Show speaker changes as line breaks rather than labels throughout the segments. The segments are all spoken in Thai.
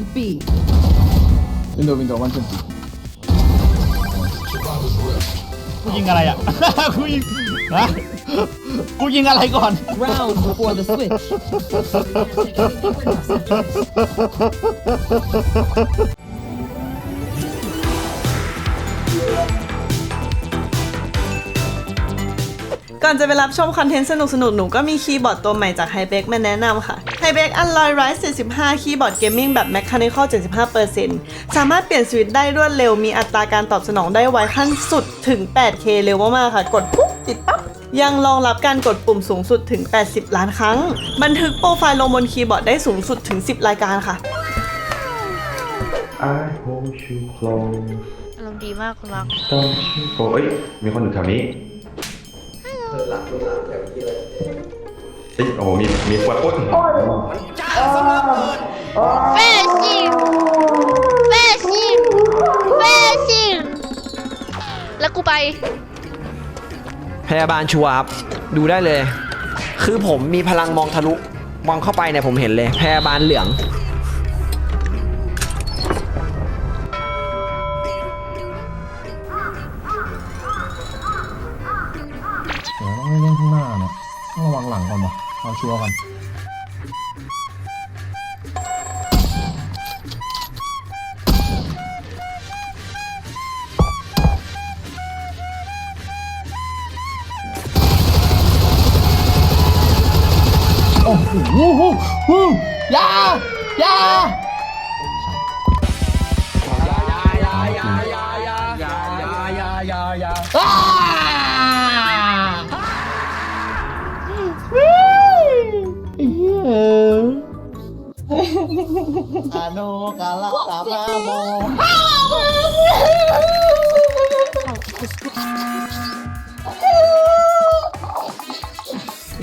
B.
Window, window, 120.
กูยิงอะไรอ่ะ กูยิงฮะกูยิงอะไรก่อน
Round before the switch.
ก่อนจะไปรับชมคอนเทนต์สนุกๆหนูก็มีคีย์บอร์ดตัวใหม่จาก h i b e k มาแนะนำค่ะ h i b e k Alloy Rise 75 คีย์บอร์ดเกมมิ่งแบบ Mechanical 75%สามารถเปลี่ยนสวิตช์ได้รวดเร็วมีอัตราการตอบสนองได้ไวขั้นสุดถึง 8K เร็วมากๆค่ะ กดปุ๊บติดปั๊บยังรองรับการกดปุ่มสูงสุดถึง 80 ล้านครั้ง บันทึกโปรไฟล์ลงบนคีย์บอร์ดได้สูงสุดถึง 10 รายการค่ะ
I hold you close
อารมณ์ดีมากคุณรัก
don't you go เอ้ยมีคนอยู่แถวนี้ เฮ้ยโอ้โหมีมีขวดอุ้น
เฟชิงเฟชิงเฟชิงแล้วกูไป
พยาบาลชัวร์ครับดูได้เลย คือผมมีพลังมองทะลุ มองเข้าไปเนี่ยผมเห็นเลย พยาบาลเหลือง
งระวังหลังก่อนวะเอาชัวร์ก่อนโอ้โหยายา อาโนกาลาตาบาโม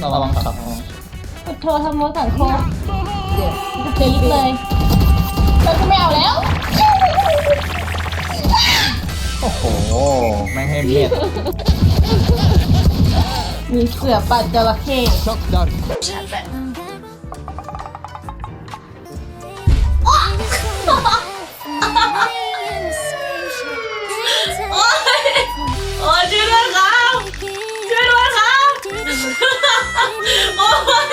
ระวังครับ
โทรทำโมสังคมเดี๋ยวเลยเราจะไม่เอาแล้ว
โอ้โห ไม่ให้เม็ด
มีเสือปัดจระเข้
ช็อกดัน
ยช่วยด้วยครับช่วยด้วยครับโอ้ย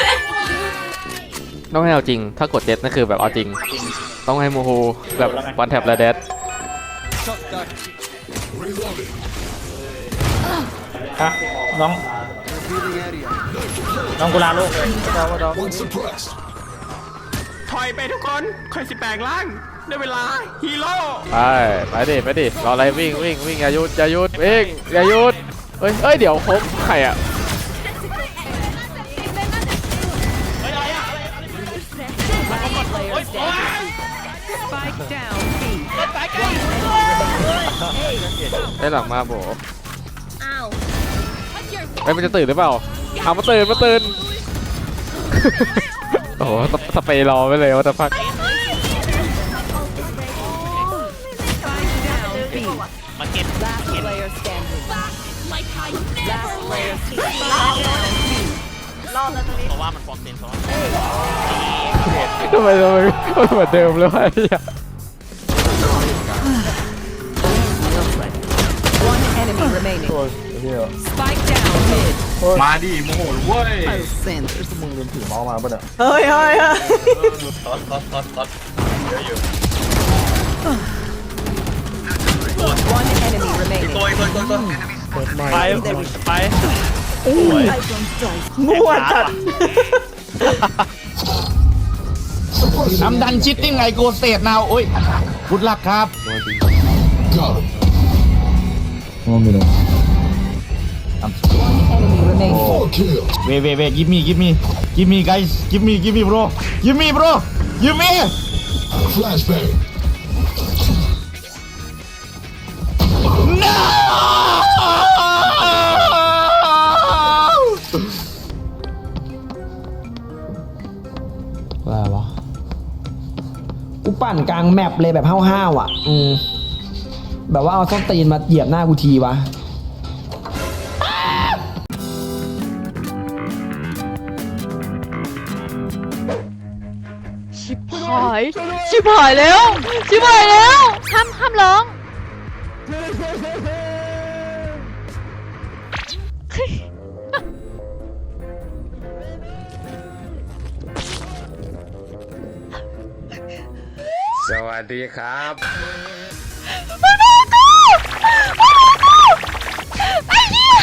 ต้องให้เอาจริง ถ้ากดเจ็ดนั่นคือแบบเอาจริง ต้องให้โมโหแบบวันแท็บและเดด
ฮะน้อง น้องกูลาโลกเลย
ถอยไปทุกคนคอยสิแปลงร่าง ได้เวลาฮีโร่
ไปไปดิไปดิรออะไรวิ่งวิ่งวิ่งอย่าหยุดอย่าหยุดวิ่งอย่าหยุดเฮ้ยเฮ้ยเดี๋ยวผมใครอะได้หลังมาโบ
อ้าว
ไอ้มันจะตื่นหรือเปล่าเอามาตื่นมาตื่นโอ้โหสสเปรย์รอไว้เลยว่าจะพัก
Last player standing.
เพราะว่ามันฟอกเซนเพราะว่า
ทำไมทำไมมันเหมือนเดิมเลยวะไอ้เหี้ย
One enemy remaining. Spike down mid.
มาดิโมโหเว้ย
Sanders.
มึงลืมถือเมาส์มาปะเนี่ย
เฮ้ยเฮ้ยเฮ้ย
ท็อตท็อตท็อตท็อตเยอะอยู่
One enemy remaining.
ตัวตัวตัวตัว ไปไป
มั่วจัด
น้ำดันชิดยังไงโกเซตนาวโอ้ยพุดลักครับ
งงอยู่เลย
Enemy remaining.
เวเวเว give me give me give me guys give me give me bro give me bro give me no
อะไรวะ กูปั่นกลางแมปเลยแบบห้าวๆอะ อืม แบบว่าเอาส้นตีนมาเหยียบหน้ากูทีวะ
ชิบหหาย ชิบหายแล้ว ชิบหายแล้วห้ามห้ามร้อง
สวัสดีครับ
มันมากูมันมากูไอ้เหี้ย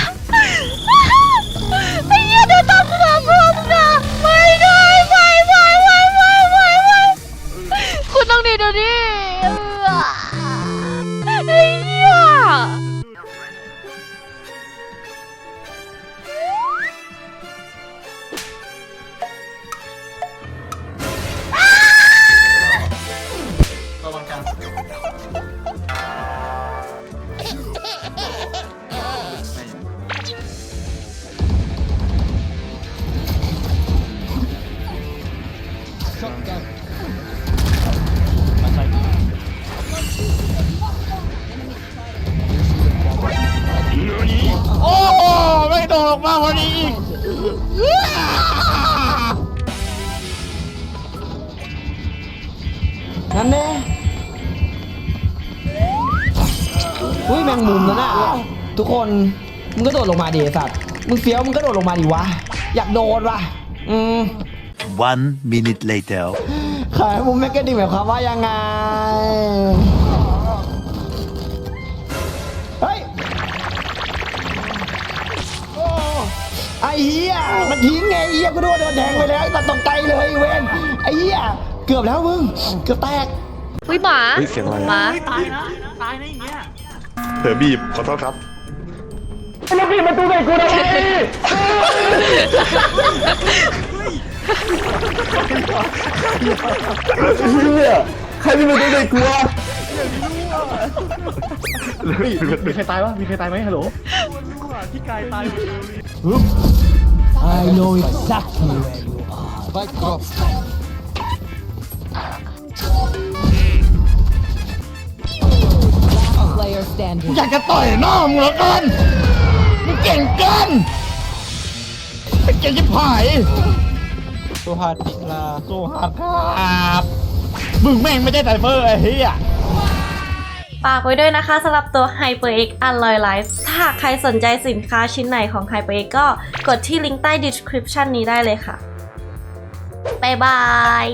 ไอ้เหี้ยเดินตามกูมาพร้อมนะไม่ได้ไม่ไม่ไม่ไม่ไม่ไม่คุณต้องหนีเดี๋ยวนี้
นั่นแน่อุ้ยแมงมุมนะน่ะทุกคน มึงก็โดดลงมาดิไอ้สัตว์ มึงเฟี้ยวมึงก็โดดลงมาดิวะ อยากโดดว่ะอืม
One minute later.
ขายมุมแมกกาดีหมายความว่ายังไง เหี้ยมันทิ้งไงไอ้เหี้ยกูโดนโดนแทงไปแล้วไอ้ตัดตกใจเลยเวนไอ้เหี้ยเกือบแล้วมึงเกือบแตก
อุ้ยหมา
เฮ้ยเสียงอะไร
หมา
เธอบีบขอโทษครับ
มีใครตายวะมีใครตายไหมฮัลโหล
I know exactly where you are. Fight drop.
อยากจะต่อยหน้ามึงเหลือเกินมึงเก่งเกินไอ้เก่งจิบหายโซฮาร์ดพิลาโซฮาร์ดครับ มึงแม่งไม่ได้ไซเฟอร์ไอ้เหี้ย
ฝากไว้ด้วยนะคะสำหรับตัว HyperX Alloy Life ถ้าหากใครสนใจสินค้าชิ้นไหนของ HyperX ก็กดที่ลิงก์ใต้ description นี้ได้เลยค่ะ บ๊ายบาย